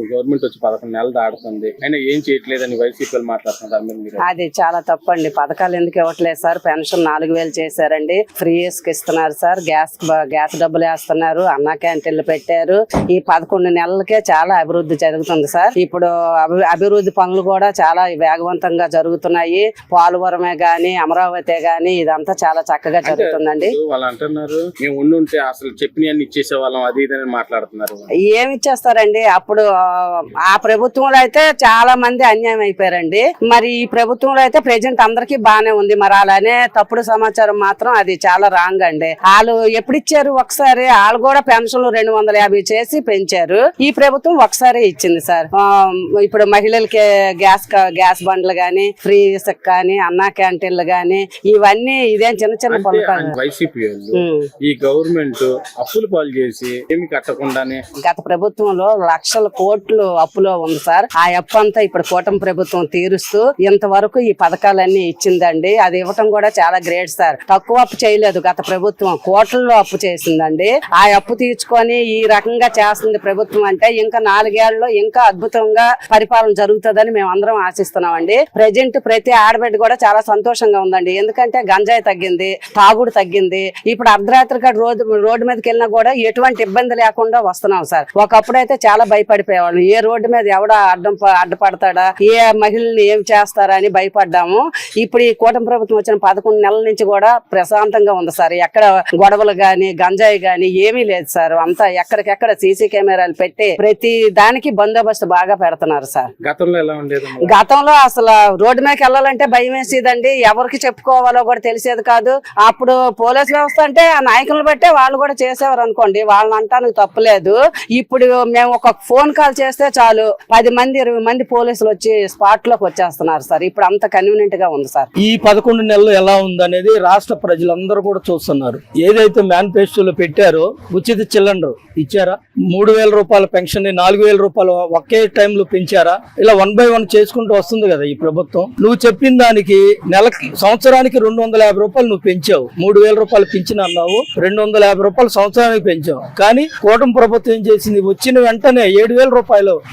Government వచ్చి పదకొండు నెలలు దాడుతుంది అయినా ఏం చేయట్లేదని వైసీపీ మాట్లాడుతున్నారు అది చాలా తప్పండి. పథకాలు ఎందుకు ఇవ్వట్లేదు సార్? పెన్షన్ నాలుగు వేలు చేశారండి. ఫ్రీ కి ఇస్తున్నారు సార్. గ్యాస్ గ్యాస్ డబ్బులు వేస్తున్నారు. అన్నా క్యాంటీన్లు పెట్టారు. ఈ పదకొండు నెలలకే చాలా అభివృద్ధి జరుగుతుంది సార్. ఇప్పుడు అభి- అభివృద్ధి పనులు కూడా చాలా వేగవంతంగా జరుగుతున్నాయి. పోలవరమే గాని అమరావతి గాని ఇదంతా చాలా చక్కగా జరుగుతుందండి. వాళ్ళు అంటున్నారు మేము ఉండి ఉంటే అసలు చెప్పిన ఇచ్చేసే వాళ్ళం అది ఇదని మాట్లాడుతున్నారు. ఏమి ఇచ్చేస్తారండి? అప్పుడు ఆ, ప్రభుత్వంలో అయితే చాలా మంది అన్యాయం అయిపోయారండి. మరి ఈ ప్రభుత్వంలో అయితే ప్రెజెంట్ అందరికీ బానే ఉంది. మరి అలానే తప్పుడు సమాచారం మాత్రం అది చాలా రాంగ్ అండి. వాళ్ళు ఎప్పుడు ఇచ్చారు? ఒకసారి వాళ్ళు కూడా పెన్షన్లు రెండు వందల యాభై చేసి పెంచారు. ఈ ప్రభుత్వం ఒకసారి ఇచ్చింది సార్. ఇప్పుడు మహిళలకి గ్యాస్ గ్యాస్ బండ్లు గాని ఫ్రీ ఇసుక కానీ అన్నా క్యాంటీన్లు గాని ఇవన్నీ ఇదేం చిన్న చిన్న పథకాలు. వైసీపీ వాళ్ళు ఉమ్. ఈ గవర్నమెంట్ అప్పులు పాలు చేసి ఏమి కట్టకుండానే గత ప్రభుత్వంలో లక్షల కోట్లు అప్పులో ఉంది సార్. ఆ అప్పు అంతా ఇప్పుడు కూటమి ప్రభుత్వం తీరుస్తూ ఇంతవరకు ఈ పథకాలన్నీ ఇచ్చిందండి. అది ఇవ్వటం కూడా చాలా గ్రేట్ సార్. తక్కువ అప్పు చేయలేదు గత ప్రభుత్వం. కోట్లలో అప్పు చేసిందండి. ఆ అప్పు తీర్చుకొని ఈ రకంగా చేస్తుంది ప్రభుత్వం అంటే ఇంకా నాలుగేళ్ళలో ఇంకా అద్భుతంగా పరిపాలన జరుగుతుందని మేము అందరం ఆశిస్తున్నామండి. ప్రజెంట్ ప్రతి ఆడబిడ్డ కూడా చాలా సంతోషంగా ఉందండి. ఎందుకంటే గంజాయి తగ్గింది తాగుడు తగ్గింది. ఇప్పుడు అర్ధరాత్రి కాడ రోడ్డు రోడ్డు మీదకి వెళ్ళినా కూడా ఎటువంటి ఇబ్బంది లేకుండా వస్తున్నాం సార్. ఒకప్పుడు అయితే చాలా భయపడిపోయేవాళ్ళం ఏ రోడ్డు మీద ఎవడ అడ్డం అడ్డపడతాడా? ఏ మహిళల్ని ఏం చేస్తారా అని భయపడ్డాము. ఇప్పుడు ఈ కూటమి ప్రభుత్వం వచ్చిన పదకొండు నెలల నుంచి కూడా ప్రశాంతంగా ఉంది సార్. ఎక్కడ గొడవలు గాని గంజాయి గాని ఏమీ లేదు సార్. అంతా ఎక్కడికెక్కడ సీసీ కెమెరాలు పెట్టి ప్రతి దానికి బందోబస్తు బాగా పెడుతున్నారు సార్. గతంలో ఎలా ఉండేది గతంలో అసలు రోడ్డు మీదకి వెళ్ళాలంటే భయం వేసేదండి. ఎవరికి చెప్పుకోవాలో కూడా తెలిసేది కాదు. అప్పుడు పోలీస్ వ్యవస్థ అంటే ఆ నాయకులను బట్టే వాళ్ళు కూడా చేసేవారు అనుకోండి. వాళ్ళని అంటానికి తప్పులేదు. ఇప్పుడు మేము ఒక ఫోన్ కాల్ చేస్తే చాలు. పది మంది ఇరవై మంది పోలీసులు వచ్చి స్పాట్లోకి వచ్చేస్తున్నారు సార్. ఇప్పుడు అంత కన్వీనియంట్గా ఉంది సార్. ఈ పదకొండు నెలలు ఎలా ఉందనేది రాష్ట్ర ప్రజలందరూ కూడా చూస్తున్నారు. ఏదైతే మేనిఫెస్టోలో పెట్టారో ఉచిత సిలిండర్ ఇచ్చారా? మూడు వేల రూపాయల పెన్షన్ని నాలుగు వేల రూపాయలు ఒకే టైంలో పెంచారా? ఇలా వన్ బై వన్ చేసుకుంటూ వస్తుంది కదా ఈ ప్రభుత్వం. నువ్వు చెప్పిన దానికి నెలకి సంవత్సరానికి రెండు వందల యాభై రూపాయలు నువ్వు పెంచావు. మూడు వేల రూపాయలు పెంచిన అన్నావు రెండు వందల యాభై రూపాయలు సంవత్సరానికి పెంచావు. కానీ కూటమి ప్రభుత్వం ఏం చేసింది? వచ్చిన వెంటనే ఏడు వేల రూపాయలు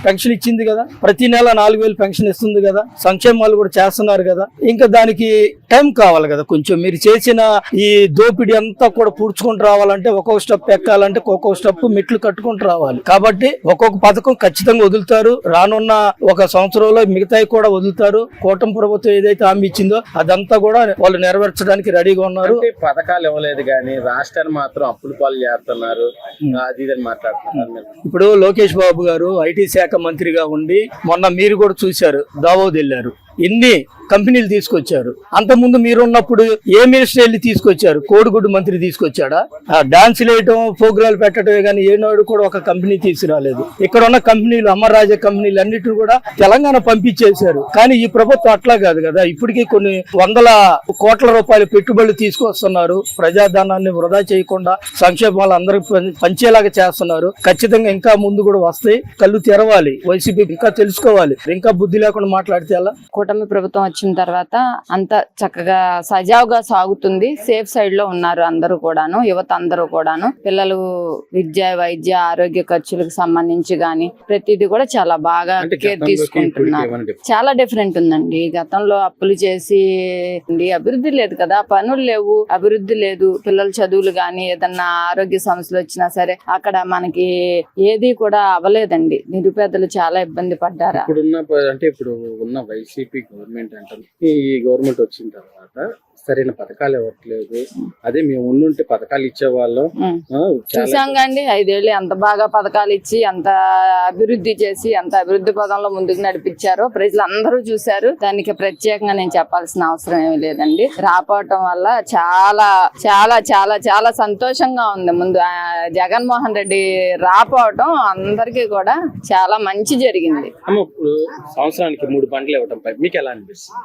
పెన్షన్ ఇచ్చింది కదా. ప్రతి నెల నాలుగు వేలు పెన్షన్ ఇస్తుంది కదా. సంక్షేమాలు కూడా చేస్తున్నారు కదా. ఇంకా దానికి టైం కావాలి కదా కొంచెం. మీరు చేసిన ఈ దోపిడీ అంతా కూడా పూడ్చుకుంటూ రావాలంటే ఒక్కొక్క స్టెప్ ఎక్కాలంటే ఒక్కొక్క స్టెప్ మెట్లు కట్టుకుంటూ రావాలి. కాబట్టి ఒక్కొక్క పథకం ఖచ్చితంగా వదులుతారు. రానున్న ఒక సంవత్సరంలో మిగతాయి కూడా వదులుతారు. కూటమి ప్రభుత్వం ఏదైతే హామీ ఇచ్చిందో అదంతా కూడా వాళ్ళు నెరవేర్చడానికి రెడీగా ఉన్నారు. పథకాలు ఇవ్వలేదు కానీ రాష్ట్రాన్ని మాత్రం అప్పులు పాలు చేస్తున్నారు. అది మాట్లాడుతున్నారు. ఇప్పుడు లోకేష్ బాబు గారు ఐటీ శాఖ మంత్రిగా ఉండి మొన్న మీరు కూడా చూశారు దావోద్ వెళ్ళారు. ఎన్ని కంపెనీలు తీసుకొచ్చారు? అంతకుముందు మీరు ఉన్నప్పుడు ఏ మినిస్టర్ వెళ్ళి తీసుకొచ్చారు? కోడిగుడ్డు మంత్రి తీసుకొచ్చాడా? డాన్స్ వేయటం ప్రోగ్రాలు పెట్టడమే కానీ ఏనాడు కూడా ఒక కంపెనీ తీసుకురాలేదు. ఇక్కడ ఉన్న కంపెనీలు అమరరాజ కంపెనీలు అన్నిటిని కూడా తెలంగాణ పంపించేశారు. కానీ ఈ ప్రభుత్వం అట్లా కాదు కదా. ఇప్పటికీ కొన్ని వందల కోట్ల రూపాయలు పెట్టుబడులు తీసుకొస్తున్నారు. ప్రజాధనాన్ని వృధా చేయకుండా సంక్షేమాలు అందరికి పంచేలాగా చేస్తున్నారు. ఖచ్చితంగా ఇంకా ముందు కూడా వస్తాయి. కళ్ళు తెరవాలి. వైసీపీ ఇంకా తెలుసుకోవాలి. ఇంకా బుద్ధి లేకుండా మాట్లాడితే ఎలా? కూటమి ప్రభుత్వం వచ్చిన తర్వాత అంత చక్కగా సజావుగా సాగుతుంది. సేఫ్ సైడ్లో ఉన్నారు అందరూ కూడాను యువత అందరూ కూడాను. పిల్లలు విద్య వైద్య ఆరోగ్య ఖర్చులకు సంబంధించి గాని ప్రతిదీ కూడా చాలా బాగా కేర్ తీసుకుంటున్నారు? చాలా డిఫరెంట్ ఉందండి. గతంలో అప్పులు చేసి అభివృద్ధి లేదు కదా పనులు లేవు అభివృద్ధి లేదు. పిల్లల చదువులు గాని ఏదన్నా ఆరోగ్య సమస్యలు వచ్చినా సరే అక్కడ మనకి ఏది కూడా అవ్వలేదండి. నిరుపేదలు చాలా ఇబ్బంది పడ్డారా? ఇప్పుడున్న అంటే ఇప్పుడు ఉన్న వైసీపీ గవర్నమెంట్ అంటారు. ఈ గవర్నమెంట్ వచ్చిన తర్వాత సరైన పథకాలు ఇవ్వట్లేదు. అదే మేము ఉండుంటే పథకాలు ఇచ్చేవాళ్ళం. చూసాం కండి ఐదేళ్ళు ఎంత బాగా పథకాలు ఇచ్చి ఎంత అభివృద్ధి చేసి ఎంత అభివృద్ధి పదంలో ముందుకు నడిపించారో ప్రజలందరూ చూశారు. దానికి ప్రత్యేకంగా నేను చెప్పాల్సిన అవసరం ఏమీ లేదండి. రాపోవటం వల్ల చాలా చాలా చాలా చాలా సంతోషంగా ఉంది. ముందు జగన్మోహన్ రెడ్డి రాపోవటం అందరికీ కూడా చాలా మంచి జరిగింది. సంవత్సరానికి మూడు బండ్లు ఇవ్వటం మీకు ఎలా అనిపిస్తుంది?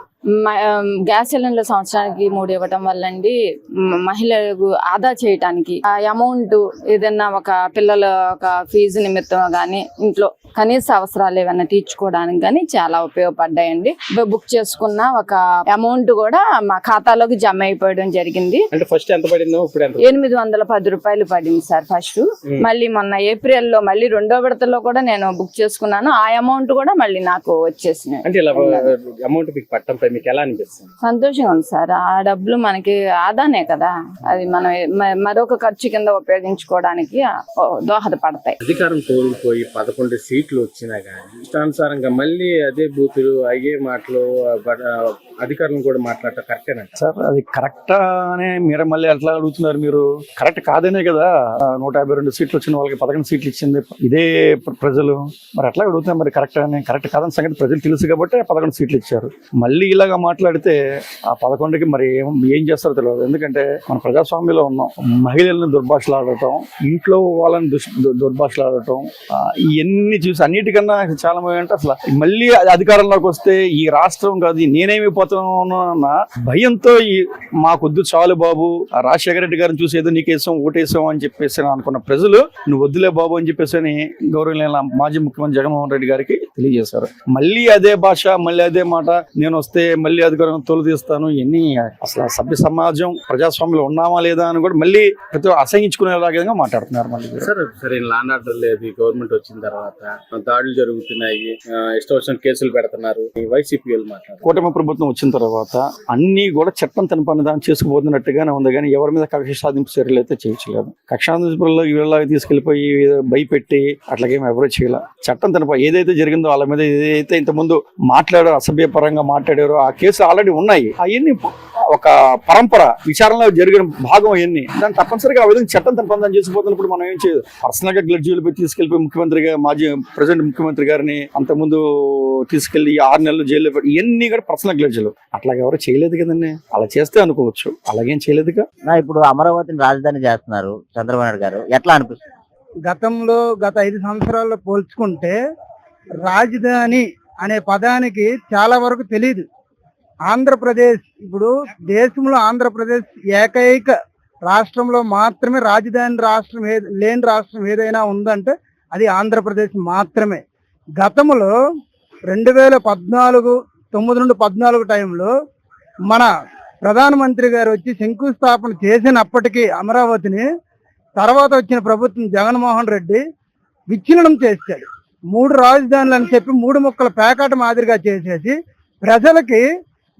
గ్యాస్ సిలిండర్ సంవత్సరానికి మూడు ఇవ్వటం వల్ల అండి మహిళలకు ఆదా చేయటానికి. ఆ అమౌంట్ ఏదైనా ఒక పిల్లల ఒక ఫీజు నిమిత్తం గానీ ఇంట్లో కనీస అవసరాలు ఏమైనా తీర్చుకోవడానికి కానీ చాలా ఉపయోగపడ్డాయండి. బుక్ చేసుకున్న ఒక అమౌంట్ కూడా మా ఖాతాలోకి జమ అయిపోవడం జరిగింది. ఫస్ట్ ఎంత పడిందో ఇప్పుడు ఎంత? ఎనిమిది వందల పది రూపాయలు పడింది సార్ ఫస్ట్. మళ్ళీ మొన్న ఏప్రిల్లో మళ్ళీ రెండో విడతలో కూడా నేను బుక్ చేసుకున్నాను. ఆ అమౌంట్ కూడా మళ్ళీ నాకు వచ్చేసినాయి. సంతోషంగా ఉంది సార్. ఆ డబ్బులు మనకి ఆదానే కదా. అది మనం మరొక ఖర్చు కింద ఉపయోగించుకోవడానికి దోహదపడతాయి. అధికారం కోల్పోయి పదకొండు సీట్లు వచ్చినా కానీ ఇష్టానుసారంగా మళ్ళీ అదే బూతులు అయ్యే మాటలు అధికారులను కూడా మాట్లాడటం కరెక్టేనంట సార్ అది కరెక్ట్ అనే మీరు మళ్ళీ ఎట్లా అడుగుతున్నారు మీరు. కరెక్ట్ కాదనే కదా నూట యాభై రెండు సీట్లు వచ్చిన వాళ్ళకి పదకొండు సీట్లు ఇచ్చింది. ఇదే ప్రజలు. మరి ఎట్లా అడుగుతున్నారు మరి కరెక్ట్ అని కరెక్ట్ కాదని సంగతి ప్రజలు తెలుసు కాబట్టి పదకొండు సీట్లు ఇచ్చారు. మళ్ళీ ఇలాగా మాట్లాడితే ఆ పదకొండుకి మరి ఏం ఏం చేస్తారో తెలియదు. ఎందుకంటే మన ప్రజాస్వామ్యంలో ఉన్నాం. మహిళలను దుర్భాషలాడటం ఇంట్లో వాళ్ళని దుష్ దు- దుర్భాషలాడటం ఇవన్నీ చూసి అన్నిటికన్నా చాలా మంది అంటే అసలు మళ్ళీ అధికారంలోకి వస్తే ఈ రాష్ట్రం కాదు ఈ నేనేమైపోతాను భయంతో ఈ మాకొద్దు చాలు బాబు. ఆ రాజశేఖర రెడ్డి గారిని చూసి ఏదో నీకేసాం ఓటేసాం అని చెప్పేసి అనుకున్న ప్రజలు నువ్వు వద్దులే బాబు అని చెప్పేసి అని గౌరవనీయ మాజీ ముఖ్యమంత్రి జగన్మోహన్ రెడ్డి గారికి తెలియజేశారు. మళ్ళీ అదే భాష మళ్ళీ అదే మాట నేను వస్తే మళ్ళీ అధికారం తోలు తీస్తాను ఇవన్నీ అసలు సభ్య సమాజం ప్రజాస్వామ్యంలో ఉన్నామా లేదా అని కూడా మళ్ళీ ప్రతి అసహించుకునేలాగా మాట్లాడుతున్నారు మళ్ళీ. సరే సరే లాండ్ ఆర్డర్ లేదు గవర్నమెంట్ వచ్చిన తర్వాత దాడులు జరుగుతున్నాయి. ఇష్టం కేసులు పెడుతున్నారు. వైసీపీ కూటమి ప్రభుత్వం వచ్చిన తర్వాత అన్నీ కూడా చట్టం తన పని దాన్ని చేసుకుపోతున్నట్టుగానే ఉంది. కానీ ఎవరి మీద కక్ష సాధింపు చర్యలు అయితే చేయట్లేదు. కక్ష వీళ్ళ తీసుకెళ్ళిపోయి భయపెట్టి అట్లాగేం ఎవరో చేయలే. చట్టం తన ఏదైతే జరిగిందో వాళ్ళ మీద ఏదైతే ఇంతకుముందు మాట్లాడారో అసభ్యపరంగా మాట్లాడారో ఆ కేసులు ఆల్రెడీ ఉన్నాయి. అవన్నీ ఒక పరంపర విచారణలో జరిగిన భాగం అవన్నీ. దాన్ని తప్పనిసరిగా ఆ విధంగా చట్టం తన పని దాన్ని చేసుకుపోతున్నప్పుడు మనం ఏం చేయదు. పర్సనల్గా గ్లడ్జీలు పోయి తీసుకెళ్ళిపోయి ముఖ్యమంత్రిగా మాజీ ప్రెసిడెంట్ ముఖ్యమంత్రి గారిని అంతకుముందు తీసుకెళ్ళి ఆరు నెలలు జైల్లో పెట్టి ఇవన్నీ కూడా పర్సనల్ గ్లడ్జీలు అట్లాగే ఎవరు చేయలేదు కదండి. అలా చేస్తే అనుకోవచ్చు. అలాగేం చేయలేదుగా? నా ఇప్పుడు అమరావతిని రాజధాని చేస్తున్నారు చంద్రబాబు నాయుడు గారు. ఎట్లా అనిపిస్తుంది? గతంలో గత ఐదు సంవత్సరాల్లో పోల్చుకుంటే రాజధాని అనే పదానికి చాలా వరకు తెలియదు ఆంధ్రప్రదేశ్ ఇప్పుడు దేశంలో ఆంధ్రప్రదేశ్ ఏకైక రాష్ట్రంలో మాత్రమే రాజధాని రాష్ట్రం లేని రాష్ట్రం ఏదైనా ఉందంటే అది ఆంధ్రప్రదేశ్ మాత్రమే. గతంలో రెండు వేల పద్నాలుగు తొమ్మిది నుండి పద్నాలుగు టైంలో మన ప్రధానమంత్రి గారు వచ్చి శంకుస్థాపన చేసినప్పటికీ అమరావతిని తర్వాత వచ్చిన ప్రభుత్వం జగన్మోహన్ రెడ్డి విచ్ఛిన్నం చేశాడు. మూడు రాజధానులు అని చెప్పి మూడు ముక్కల పేకాట మాదిరిగా చేసేసి ప్రజలకి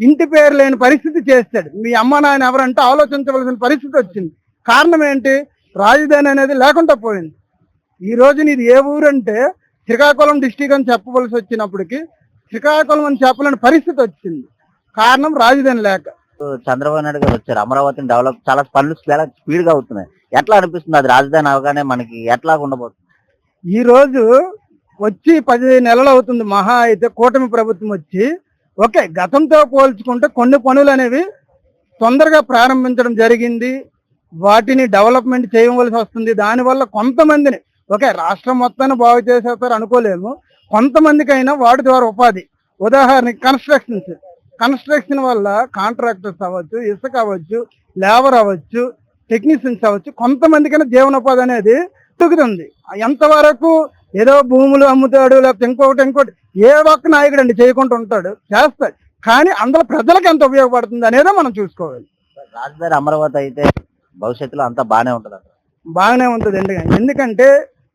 ఇంటి పేరు లేని పరిస్థితి చేస్తాడు. మీ అమ్మ నాయన ఎవరంటే ఆలోచించవలసిన పరిస్థితి వచ్చింది. కారణం ఏంటి? రాజధాని అనేది లేకుండా పోయింది. ఈ రోజు నీది ఏ ఊరు అంటే శ్రీకాకుళం డిస్టిక్ అని చెప్పవలసి వచ్చినప్పటికీ శ్రీకాకుళం అని చెప్పలేని పరిస్థితి వచ్చింది. కారణం రాజధాని లేక. చంద్రబాబు నాయుడు గారు వచ్చారు. అమరావతిని డెవలప్ చాలా పనులు చాలా స్పీడ్గా అవుతున్నాయి. ఎట్లా అనిపిస్తుంది? అది రాజధాని అవగానే మనకి ఎట్లా ఉండబోతుంది? ఈ రోజు వచ్చి పది నెలలు అవుతుంది. మహా అయితే కూటమి ప్రభుత్వం వచ్చి ఓకే గతంతో పోల్చుకుంటే కొన్ని పనులు అనేవి తొందరగా ప్రారంభించడం జరిగింది. వాటిని డెవలప్మెంట్ చేయవలసి వస్తుంది. దానివల్ల కొంతమందిని ఓకే రాష్ట్రం మొత్తాన్ని బాగు చేసేస్తారు అనుకోలేము. కొంతమందికైనా వాటి ద్వారా ఉపాధి. ఉదాహరణకి కన్స్ట్రక్షన్స్. కన్స్ట్రక్షన్ వల్ల కాంట్రాక్టర్స్ అవ్వచ్చు ఇసుక అవ్వచ్చు లేబర్ అవ్వచ్చు టెక్నీషియన్స్ అవ్వచ్చు కొంతమందికైనా జీవనోపాధి అనేది తుగుతుంది ఎంతవరకు ఏదో భూములు అమ్ముతాడు లేకపోతే ఇంకొకటి ఇంకోటి ఏ ఒక్క నాయకుడు అండి చేయకుండా ఉంటాడు. చేస్తాడు. కానీ అందులో ప్రజలకు ఎంత ఉపయోగపడుతుంది అనేదో మనం చూసుకోవాలి. రాజధాని అమరావతి అయితే భవిష్యత్తులో అంతా బానే ఉంటుంది బాగానే ఉంటుంది ఎందుకంటే ఎందుకంటే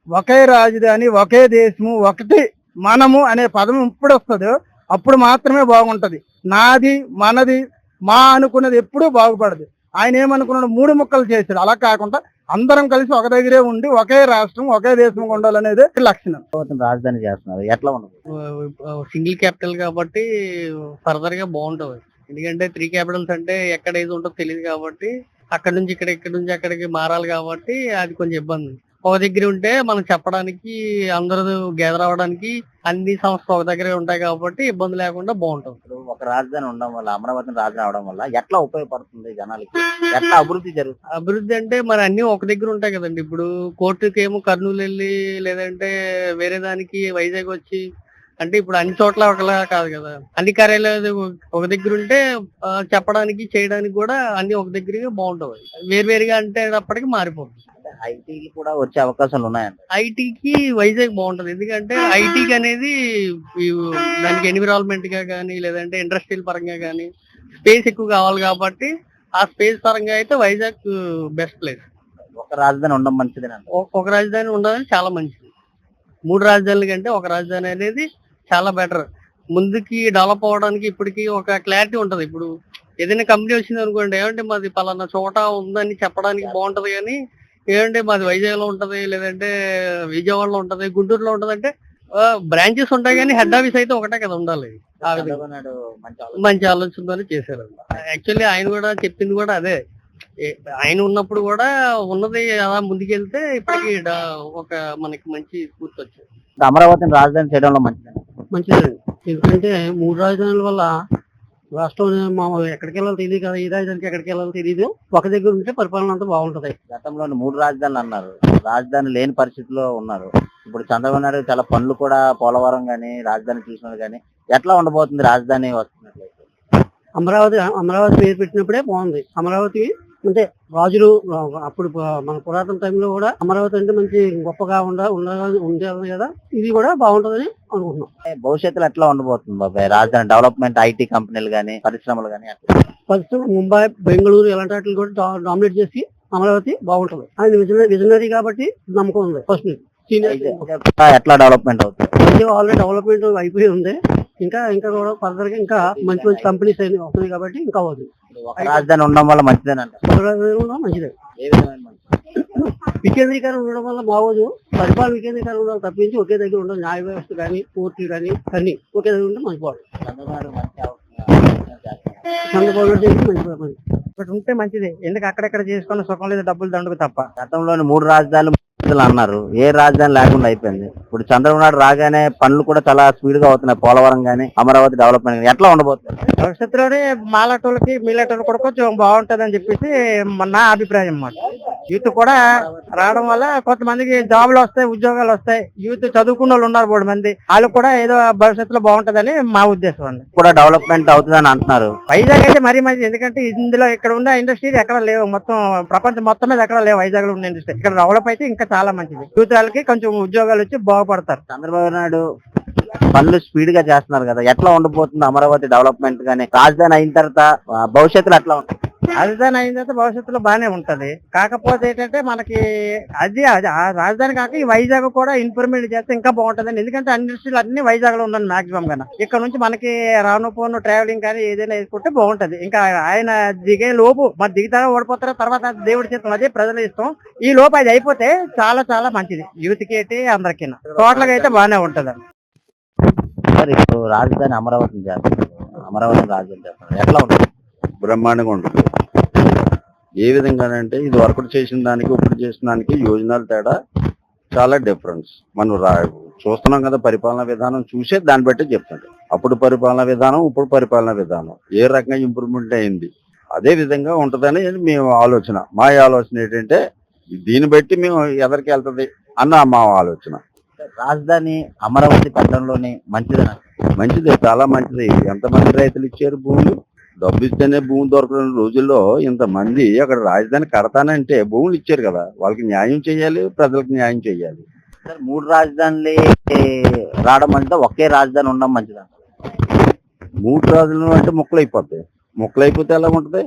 ఒకే రాజధాని ఒకే దేశము ఒకటి మనము అనే పదం ఎప్పుడు వస్తుందో అప్పుడు మాత్రమే బాగుంటది. నాది మనది మా అనుకున్నది ఎప్పుడూ బాగుపడదు. ఆయన ఏమనుకున్నాడు? మూడు ముక్కలు చేశాడు. అలా కాకుండా అందరం కలిసి ఒక దగ్గరే ఉండి ఒకే రాష్ట్రం ఒకే దేశం ఉండాలనేది లక్షణం. రాజధాని చేస్తున్నారు. ఎట్లా ఉండదు సింగిల్ క్యాపిటల్ కాబట్టి ఫర్దర్గా బాగుంటది. ఎందుకంటే త్రీ క్యాపిటల్స్ అంటే ఎక్కడ ఏది ఉంటుందో తెలియదు కాబట్టి అక్కడ నుంచి ఇక్కడ ఇక్కడ నుంచి అక్కడికి మారాలి కాబట్టి అది కొంచెం ఇబ్బంది. ఒక దగ్గర ఉంటే మనం చెప్పడానికి అందరూ గ్యాదర్ అవ్వడానికి అన్ని సంస్థలు ఒక దగ్గరే ఉంటాయి కాబట్టి ఇబ్బంది లేకుండా బాగుంటుంది. ఇప్పుడు ఒక రాజధాని ఉండడం వల్ల అమరావతిని రాజధాని అవడం వల్ల ఎట్లా ఉపయోగపడుతుంది జనాలకి? ఎట్లా అభివృద్ధి జరుగుతుంది? అభివృద్ధి అంటే మరి అన్ని ఒక దగ్గర ఉంటాయి కదండి. ఇప్పుడు కోర్టుకి ఏమో కర్నూలు వెళ్ళి లేదంటే వేరే దానికి వైజాగ్ వచ్చి అంటే ఇప్పుడు అన్ని చోట్ల ఒకలా కాదు కదా. అన్ని కార్యాలయాలు ఒక దగ్గర ఉంటే చెప్పడానికి చేయడానికి కూడా అన్ని ఒక దగ్గరగా బాగుంటది వేరువేరుగా అంటే అప్పటికి మారిపోతుంది. ఐటీలు కూడా వచ్చే అవకాశాలు ఉన్నాయంట ఐటీకి వైజాగ్ బాగుంటది. ఎందుకంటే ఐటీకి అనేది ఈ దానికి ఎన్విరాన్మెంట్గా కానీ లేదంటే ఇండస్ట్రియల్ పరంగా కానీ స్పేస్ ఎక్కువ కావాలి కాబట్టి ఆ స్పేస్ పరంగా అయితే వైజాగ్ బెస్ట్ ప్లేస్. ఒక రాజధాని ఉండడం మంచిదేనంట ఒక రాజధాని ఉండాలని చాలా మంచిది. మూడు రాజధానుల కంటే ఒక రాజధాని అనేది చాలా బెటర్. ముందుకి డెవలప్ అవ్వడానికి ఇప్పటికి ఒక క్లారిటీ ఉంటది. ఇప్పుడు ఏదైనా కంపెనీ వచ్చింది అనుకోండి ఏమంటే మాది పలానా చోట ఉందని చెప్పడానికి బాగుంటది కానీ ఏమంటే మాది వైజాగ్లో ఉంటది లేదంటే విజయవాడలో ఉంటది గుంటూరులో ఉంటది అంటే బ్రాంచెస్ ఉంటాయి కానీ హెడ్ ఆఫీస్ అయితే ఒకటే కదా ఉండాలి. ఆ విధంగా. మంచి ఆలోచన. మంచి ఆలోచనతోనే చేశారు యాక్చువల్లీ ఆయన కూడా చెప్పింది కూడా అదే. ఆయన ఉన్నప్పుడు కూడా ఉన్నది అలా ముందుకెళ్తే ఇప్పటికి ఒక మనకి మంచి స్ఫూర్తి వచ్చింది అమరావతిని రాజధాని చేయడంలో మంచిదేనా? మంచిదండి ఎందుకంటే మూడు రాజధానుల వల్ల రాష్ట్రం మామూలు ఎక్కడికి వెళ్ళాలో తెలియదు కదా ఈ రాజధానికి ఎక్కడికి వెళ్ళాలో తెలియదు ఒక దగ్గర ఉంటే పరిపాలన అంతా బాగుంటది. గతంలో మూడు రాజధానులు అన్నారు. రాజధాని లేని పరిస్థితిలో ఉన్నారు. ఇప్పుడు చంద్రబాబు నాయుడు చాలా పనులు కూడా పోలవరం గానీ రాజధాని చూసినది కానీ ఎట్లా ఉండబోతుంది రాజధాని వస్తున్నట్లయితే? అమరావతి అమరావతి పేరు పెట్టినప్పుడే బాగుంది. అమరావతి అంటే రాజులు అప్పుడు మన పురాతన టైంలో కూడా అమరావతి అంటే మంచి గొప్పగా ఉండ ఉండేది కదా. ఇది కూడా బాగుంటుందని అనుకుంటున్నాం. భవిష్యత్తులో ఎట్లా ఉండబోతుంది బాబాయ్? రాజధాని డెవలప్మెంట్ ఐటీ కంపెనీలు గానీ పరిశ్రమలు గానీ అట్లా? పరిస్థితులు ముంబై బెంగళూరు ఇలాంటి వాటిని కూడా డామినేట్ చేసి అమరావతి బాగుంటుంది. ఆయన విజనరీ కాబట్టి నమ్మకం ఉంది. ఫస్ట్ ఎట్లా డెవలప్మెంట్ అవుతుంది? ఆల్రెడీ డెవలప్మెంట్ అయిపోయి ఉంది. ఇంకా ఇంకా కూడా ఫర్దర్గా ఇంకా మంచి మంచి కంపెనీస్ అన్ని వస్తున్నాయి కాబట్టి ఇంకా అవుతుంది ఒక రాజధాని ఉండడం వల్ల మంచిదేనంట కూడా మంచిదే? వికేంద్రీకరణ ఉండడం వల్ల బాగోదు. పరిపాలన వికేంద్రీకరణ ఉండాలి తప్పించి ఒకే దగ్గర ఉండదు న్యాయ వ్యవస్థ కానీ కోర్టులు కానీ అన్ని ఒకే దగ్గర ఉంటే మంచి బాగుంది చంద్రబాబు నాయుడు మంచి ఆలోచన చేస్తున్నారు. చంద్రబాబు నాయుడు చేసి మంచి పని. ఇక్కడ ఉంటే మంచిదే. ఎందుకు అక్కడెక్కడ చేసుకున్న సుఖం లేదు డబ్బులు దండుకు తప్ప. గతంలోని మూడు రాజధానులు అన్నారు. ఏ రాజధాని లేకుండా అయిపోయింది. ఇప్పుడు చంద్రబాబు నాయుడు రాగానే పనులు కూడా చాలా స్పీడ్గా అవుతున్నాయి. పోలవరం గానీ అమరావతి డెవలప్మెంట్ గానీ. ఎట్లా ఉండబోతుంది? భవిష్యత్తులోనే మాలాటోళ్ళకి మీలాటోళ్ళు కూడా కొంచెం బాగుంటుంది అని చెప్పేసి నా అభిప్రాయం అన్నమాట. యూత్ కూడా రావడం వల్ల కొంతమందికి జాబ్లు వస్తాయి ఉద్యోగాలు వస్తాయి. యూత్ చదువుకున్న వాళ్ళు ఉన్నారు మూడు మంది. వాళ్ళు కూడా ఏదో భవిష్యత్తులో బాగుంటదని మా ఉద్దేశం అండి. కూడా డెవలప్మెంట్ అవుతుందని అంటున్నారు. వైజాగ్ అయితే మరీ మంచి ఎందుకంటే ఇందులో ఇక్కడ ఉన్న ఇండస్ట్రీస్ ఎక్కడ లేవు. మొత్తం ప్రపంచం మొత్తం మీద ఎక్కడ లేవు వైజాగ్లో ఉన్న ఇండస్ట్రీ. ఇక్కడ డెవలప్ అయితే ఇంకా చాలా మంచిది. యూత్ వాళ్ళకి కొంచెం ఉద్యోగాలు వచ్చి బాగుపడతారు. చంద్రబాబు నాయుడు పనులు స్పీడ్గా చేస్తున్నారు కదా. ఎట్లా ఉండబోతుంది అమరావతి డెవలప్మెంట్ గానీ? రాజధాని అయిన తర్వాత భవిష్యత్తులో ఎట్లా ఉంటుంది? రాజధాని అయిన తర్వాత భవిష్యత్తులో బాగానే ఉంటది. కాకపోతే ఏంటంటే మనకి అది ఆ రాజధాని కాక ఈ వైజాగ్ కూడా ఇంప్రూవ్మెంట్ చేస్తే ఇంకా బాగుంటదండి. ఎందుకంటే అన్ని ఇండస్ట్రీలు అన్ని వైజాగ్లో ఉన్నాను మాక్సిమం గా ఇక్కడ నుంచి మనకి రాను పోను ట్రావెలింగ్ కానీ ఏదైనా వేసుకుంటే బాగుంటది. ఇంకా ఆయన దిగే లోపు మరి దిగుతారో ఓడిపోతారో తర్వాత దేవుడి చేస్తాం అదే ప్రజల ఇష్టం. ఈ లోపు అది అయిపోతే చాలా చాలా మంచిది. యూత్కి ఏంటి అందరికీ. టోటల్గా అయితే బాగానే ఉంటది సార్ ఇప్పుడు రాజధాని అమరావతిని చేస్తున్నారు. అమరావతిని రాజధాని ఎట్లా ఉంటుంది? బ్రహ్మాండంగా ఉంటుంది. ఏ విధంగానంటే ఇది వరకు చేసిన దానికి ఇప్పుడు చేసిన దానికి యోజనాలు తేడా చాలా డిఫరెన్స్ మనం రా చూస్తున్నాం కదా పరిపాలనా విధానం చూసే దాన్ని బట్టి చెప్తాడు అప్పుడు పరిపాలనా విధానం ఇప్పుడు పరిపాలనా విధానం. ఏ రకంగా ఇంప్రూవ్మెంట్ అయింది? అదే విధంగా ఉంటుందని మేము ఆలోచన. మా ఆలోచన ఏంటంటే దీన్ని బట్టి మేము ఎదరికి వెళ్తుంది అన్న మా ఆలోచన. రాజధాని అమరావతి పెట్టడంలోని మంచిదన మంచిది చాలా మంచిది. ఎంతమంది రైతులు ఇచ్చారు భూములు? డబ్బు ఇస్తేనే భూమి దొరకని రోజుల్లో ఇంతమంది అక్కడ రాజధాని కడతానంటే భూములు ఇచ్చారు కదా వాళ్ళకి న్యాయం చేయాలి ప్రజలకు న్యాయం చేయాలి. సార్ మూడు రాజధానులు రావడం మంచిదా ఒకే రాజధాని ఉండడం మంచిదా? మూడు రోజులు అంటే ముక్కలు అయిపోతాయి ముక్కలు అయిపోతే ఎలా ఉంటది?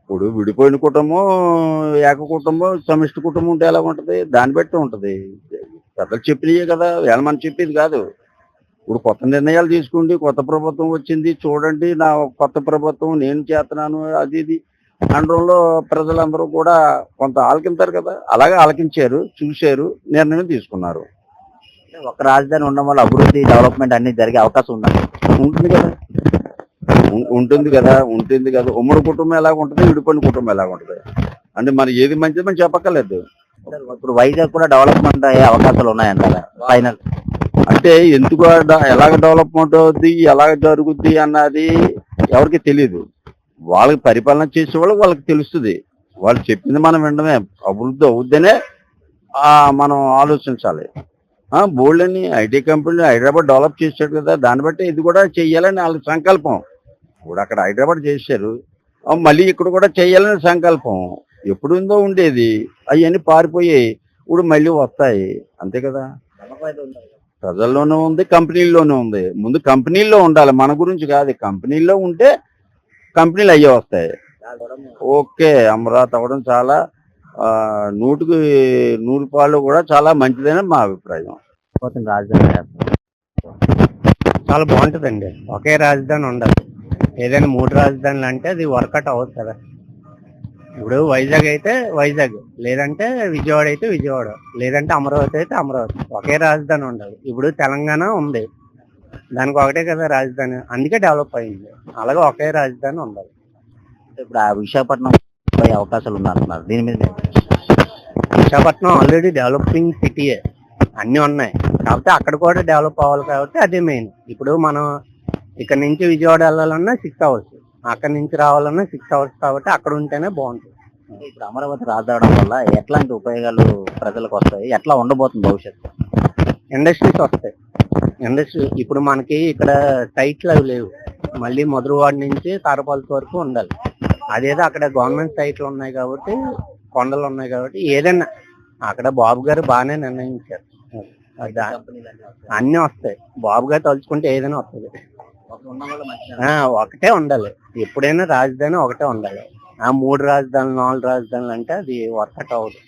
ఇప్పుడు విడిపోయిన కుటుంబం ఏక కుటుంబం సమిష్టి కుటుంబం ఉంటే ఎలా ఉంటది? దాన్ని బట్టి ఉంటది. పెద్దలు చెప్పినయే కదా వేళ మనం చెప్పేది కాదు. ఇప్పుడు కొత్త నిర్ణయాలు తీసుకోండి కొత్త ప్రభుత్వం వచ్చింది. చూడండి నా కొత్త ప్రభుత్వం నేను చేస్తున్నాను అది ఇది. అనడంలో ప్రజలందరూ కూడా కొంత ఆలకింతారు కదా. అలాగే ఆలకించారు చూశారు నిర్ణయం తీసుకున్నారు. ఒక రాజధాని ఉండడం వల్ల అభివృద్ధి డెవలప్మెంట్ అన్ని జరిగే అవకాశం ఉందా? ఉంటుంది కదా. ఉంటుంది కదా ఉంటుంది కదా. ఉమ్మడి కుటుంబం ఎలా ఉంటుంది విడిపోయిన కుటుంబం ఎలా ఉంటుంది? అంటే మరి ఏది మంచిది మనం చెప్పక్కర్లేదు. ఇప్పుడు వైజాగ్ కూడా డెవలప్మెంట్ అయ్యే అవకాశాలు ఉన్నాయంటారా? ఫైనల్ అంటే ఎందుకు ఎలాగ డెవలప్మెంట్ అవుద్ది ఎలాగ జరుగుద్ది అన్నది ఎవరికి తెలియదు వాళ్ళకి పరిపాలన చేసే వాళ్ళకి వాళ్ళకి తెలుస్తుంది. వాళ్ళు చెప్పింది మనం వినడమే. అభివృద్ధి అవుద్దనే ఆ, మనం ఆలోచించాలి. బోల్డ్ అని ఐటీ కంపెనీ హైదరాబాద్ డెవలప్ చేశాడు కదా దాన్ని బట్టి ఇది కూడా చెయ్యాలని వాళ్ళ సంకల్పం. ఇప్పుడు అక్కడ హైదరాబాద్ చేశారు. మళ్ళీ ఇక్కడ కూడా చెయ్యాలని సంకల్పం. ఎప్పుడు ఉందో ఉండేది. అవన్నీ పారిపోయాయి. ఇప్పుడు మళ్ళీ వస్తాయి. అంతే కదా? ప్రజల్లోనూ ఉంది కంపెనీల్లోనూ ఉంది. ముందు కంపెనీల్లో ఉండాలి. మన గురించి కాదు. కంపెనీల్లో ఉంటే కంపెనీలు అయ్యే వస్తాయి. ఓకే అమరావతి అవ్వడం చాలా నూటికి నూరు పాలు కూడా చాలా మంచిదని మా అభిప్రాయం. రాజధాని చాలా బాగుంటుందండి. ఒకే రాజధాని ఉండదు. ఏదైనా మూడు రాజధానులు అంటే అది వర్కౌట్ అవ్వదు కదా. ఇప్పుడు వైజాగ్ అయితే వైజాగ్ లేదంటే విజయవాడ అయితే విజయవాడ లేదంటే అమరావతి అయితే అమరావతి. ఒకే రాజధాని ఉండదు ఇప్పుడు తెలంగాణ ఉంది. దానికి ఒకటే కదా రాజధాని. అందుకే డెవలప్ అయింది. అలాగే ఒకే రాజధాని ఉండాలి. ఇప్పుడు ఆ విశాఖపట్నం పోయే అవకాశాలు ఉన్నారంటున్నారు దీని మీద విశాఖపట్నం ఆల్రెడీ డెవలపింగ్ సిటీయే అన్ని ఉన్నాయి. కాకపోతే అక్కడ కూడా డెవలప్ అవ్వాలి కాబట్టి అదే మెయిన్ ఇప్పుడు మనం ఇక్కడ నుంచి విజయవాడ వెళ్ళాలన్నా సిక్స్ అవర్స్ అక్కడ నుంచి రావాలన్నా సిక్స్ అవర్స్ కాబట్టి అక్కడ ఉంటేనే బాగుంటుంది. ఇప్పుడు అమరావతి రాజవడం వల్ల ఎట్లాంటి ఉపయోగాలు ప్రజలకు వస్తాయి? ఎట్లా ఉండబోతుంది భవిష్యత్తు? ఇండస్ట్రీస్ వస్తాయి. ఇండస్ట్రీ ఇప్పుడు మనకి ఇక్కడ సైట్లు అవి లేవు. మళ్ళీ మధురవాడ నుంచి తారపాలత వరకు ఉండాలి. అదేదో అక్కడ గవర్నమెంట్ సైట్లు ఉన్నాయి కాబట్టి కొండలు ఉన్నాయి కాబట్టి ఏదైనా అక్కడ బాబు గారు బాగానే నిర్ణయించారు. అన్ని వస్తాయి. బాబు గారు తలుచుకుంటే ఏదైనా వస్తుంది. ఆ, ఒకటే ఉండాలి. ఎప్పుడైనా రాజధాని ఒకటే ఉండాలి. ఆ మూడు రాజధానులు నాలుగు రాజధానులు అంటే అది వర్కౌట్ అవ్వదు.